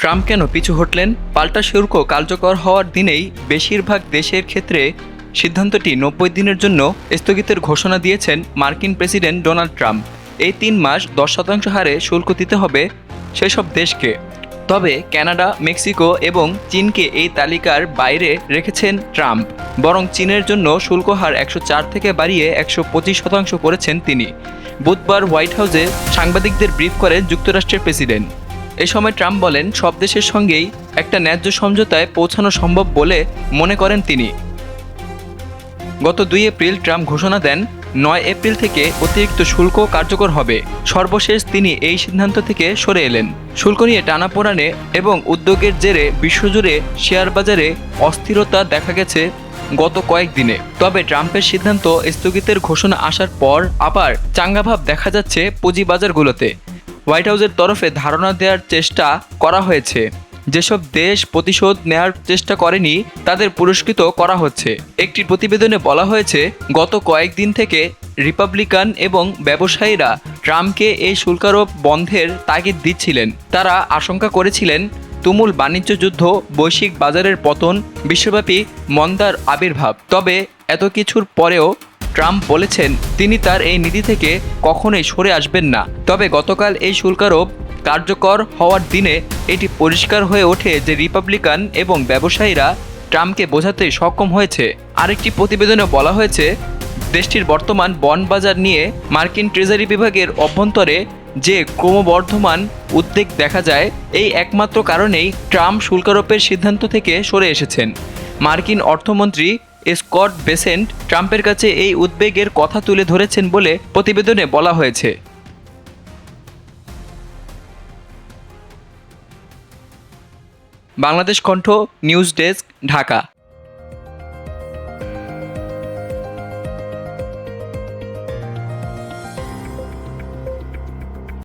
Trump কেন পিছু হটলেন? পাল্টা শুল্ক কার্যকর হওয়ার দিনেই বেশিরভাগ দেশের ক্ষেত্রে সিদ্ধান্তটি নব্বই দিনের জন্য স্থগিতের ঘোষণা দিয়েছেন মার্কিন প্রেসিডেন্ট ডোনাল্ড ট্রাম্প। এই তিন মাস দশ শতাংশ হারে শুল্ক দিতে হবে সেসব দেশকে। তবে কানাডা মেক্সিকো এবং চীনকে এই তালিকার বাইরে রেখেছেন ট্রাম্প। বরং চীনের জন্য শুল্ক হার একশো চার থেকে বাড়িয়ে একশো পঁচিশ শতাংশ করেছেন তিনি। বুধবার হোয়াইট হাউসে সাংবাদিকদের ব্রিফ করেন যুক্তরাষ্ট্রের প্রেসিডেন্ট। এ সময় ট্রাম্প বলেন, সব দেশের সঙ্গেই একটা ন্যায্য সমঝোতায় পৌঁছানো সম্ভব বলে মনে করেন তিনি। গত দুই এপ্রিল ট্রাম্প ঘোষণা দেন, নয় এপ্রিল থেকে অতিরিক্ত শুল্ক কার্যকর হবে। সর্বশেষ তিনি এই সিদ্ধান্ত থেকে সরে এলেন। শুল্ক নিয়ে টানাপোড়ানে এবং উদ্যোগের জেরে বিশ্বজুড়ে শেয়ার বাজারে অস্থিরতা দেখা গেছে গত কয়েকদিনে তবে ট্রাম্পের সিদ্ধান্ত স্থগিতের ঘোষণা আসার পর আবার চাঙ্গাভাব দেখা যাচ্ছে পুঁজিবাজারগুলোতে। হোয়াইট হাউসের তরফে ধারণা দেওয়ার চেষ্টা করা হয়েছে। যেসব দেশ প্রতিশোধ নেওয়ার চেষ্টা করেনি, তাদের পুরস্কৃত করা হচ্ছে। একটি প্রতিবেদনে বলা হয়েছে, গত কয়েকদিন থেকে রিপাবলিকান এবং ব্যবসায়ীরা ট্রাম্পকে এই শুল্কারোপ বন্ধের তাগিদ দিচ্ছিলেন। তারা আশঙ্কা করেছিলেন, তুমুল বাণিজ্য যুদ্ধ, বৈশ্বিক বাজারের পতন, বিশ্বব্যাপী মন্দার আবির্ভাব। তবে এত কিছুর পরেও ট্রাম্প বলেছেন, তিনি তার এই নীতি থেকে কখনোই সরে আসবেন না। তবে গতকাল এই শুল্কারোপ কার্যকর হওয়ার দিনে এটি পরিষ্কার হয়ে ওঠে যে রিপাবলিকান এবং ব্যবসায়ীরা ট্রাম্পকে বোঝাতে সক্ষম হয়েছে। আরেকটি প্রতিবেদনে বলা হয়েছে, দেশটির বর্তমান বন্ড বাজার নিয়ে মার্কিন ট্রেজারি বিভাগের অভ্যন্তরে যে ক্রমবর্ধমান উদ্বেগ দেখা যায়, এই একমাত্র কারণেই ট্রাম্প শুল্কারোপের সিদ্ধান্ত থেকে সরে এসেছেন। মার্কিন অর্থমন্ত্রী স্কট বেসেন্ট ট্রাম্পের কাছে এই উদ্বেগের কথা তুলে ধরেছেন বলে প্রতিবেদনে বলা হয়েছে। বাংলাদেশ কণ্ঠ, নিউজ ডেস্ক, ঢাকা।